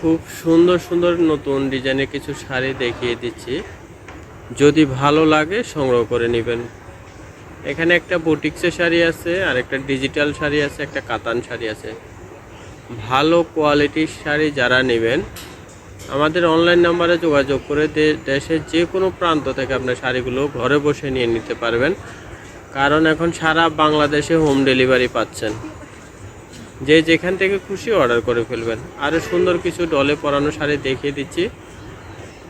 খুব সুন্দর সুন্দর নতুন ডিজাইনের কিছু শাড়ি দেখিয়ে দিচ্ছি। যদি ভালো লাগে সংগ্রহ করে নেবেন। এখানে একটা বুটিক্সের শাড়ি আছে, আর একটা ডিজিটাল শাড়ি আছে, একটা কাতান শাড়ি আছে। ভালো কোয়ালিটির শাড়ি যারা নেবেন, আমাদের অনলাইন নাম্বারে যোগাযোগ করে দেশের যে কোনো প্রান্ত থেকে আপনার শাড়িগুলো ঘরে বসে নিয়ে নিতে পারবেন। কারণ এখন সারা বাংলাদেশে হোম ডেলিভারি পাচ্ছেন। যে যেখান থেকে খুশি অর্ডার করে ফেলবেন। আরও সুন্দর কিছু ডলে পরানো শাড়ি দেখিয়ে দিচ্ছি।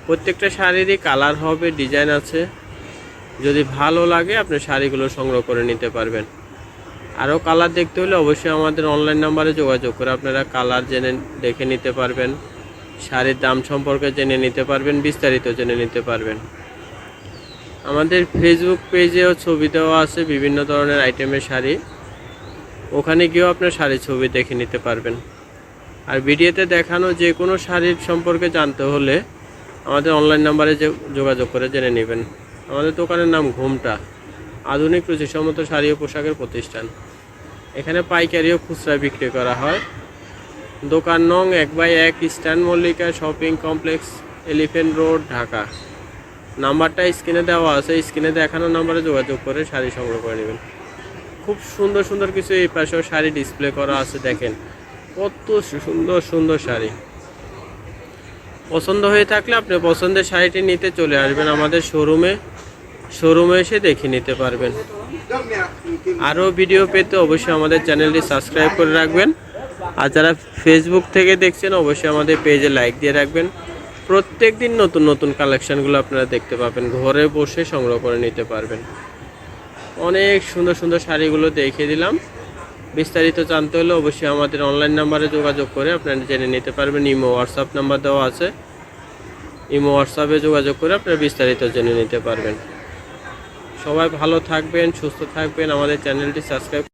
প্রত্যেকটা শাড়িরই কালার হবে ডিজাইন আছে। যদি ভালো লাগে, আপনি শাড়িগুলো সংগ্রহ করে নিতে পারবেন। আরও কালার দেখতে হলে অবশ্যই আমাদের অনলাইন নাম্বারে যোগাযোগ করে আপনারা কালার জেনে দেখে নিতে পারবেন। শাড়ির দাম সম্পর্কে জেনে নিতে পারবেন, বিস্তারিত জেনে নিতে পারবেন। আমাদের ফেসবুক পেজেও ছবি দেওয়া আছে, বিভিন্ন ধরনের আইটেমের শাড়ি। ওখানে গিয়েও আপনার শাড়ির ছবি দেখে নিতে পারবেন। আর ভিডিওতে দেখানো যে কোনো শাড়ির সম্পর্কে জানতে হলে আমাদের অনলাইন নাম্বারে যে যোগাযোগ করে জেনে নেবেন। আমাদের দোকানের নাম ঘুমটা, আধুনিক রুচিসম্মত শাড়ি ও পোশাকের প্রতিষ্ঠান। এখানে পাইকারি ও খুচরা বিক্রি করা হয়। দোকান নং এক বাই এক eastern Mallika shopping complex, elephant road, Dhaka. নাম্বারটা স্ক্রিনে দেওয়া আছে, স্ক্রিনে দেখানো নাম্বারে যোগাযোগ করে শাড়ি সংগ্রহ করে নেবেন। খুব সুন্দর সুন্দর কিছু এই পাশেও শাড়ি ডিসপ্লে করা আছে, দেখেন। কত সুন্দর সুন্দর শাড়ি। পছন্দ হয়ে থাকলে আপনি পছন্দের শাড়িটি নিতে চলে আসবেন আমাদের শোরুমে শোরুমে এসে দেখে নিতে পারবেন। আরও ভিডিও পেতে অবশ্যই আমাদের চ্যানেলটি সাবস্ক্রাইব করে রাখবেন। আর যারা ফেসবুক থেকে দেখছেন, অবশ্যই আমাদের পেজে লাইক দিয়ে রাখবেন। প্রত্যেক দিন নতুন নতুন কালেকশনগুলো আপনারা দেখতে পাবেন। ঘরে বসে সংগ্রহ করে নিতে পারবেন। অনেক সুন্দর সুন্দর শাড়িগুলো দেখিয়ে দিলাম। বিস্তারিত জানতে হলে অবশ্যই আমাদের অনলাইন নাম্বারে যোগাযোগ করে আপনারা জেনে নিতে পারবেন। ইমো হোয়াটসঅ্যাপ নাম্বার দেওয়া আছে। ইমো হোয়াটসঅ্যাপে যোগাযোগ করে আপনারা বিস্তারিত জেনে নিতে পারবেন। সবাই ভালো থাকবেন, সুস্থ থাকবেন। আমাদের চ্যানেলটি সাবস্ক্রাইব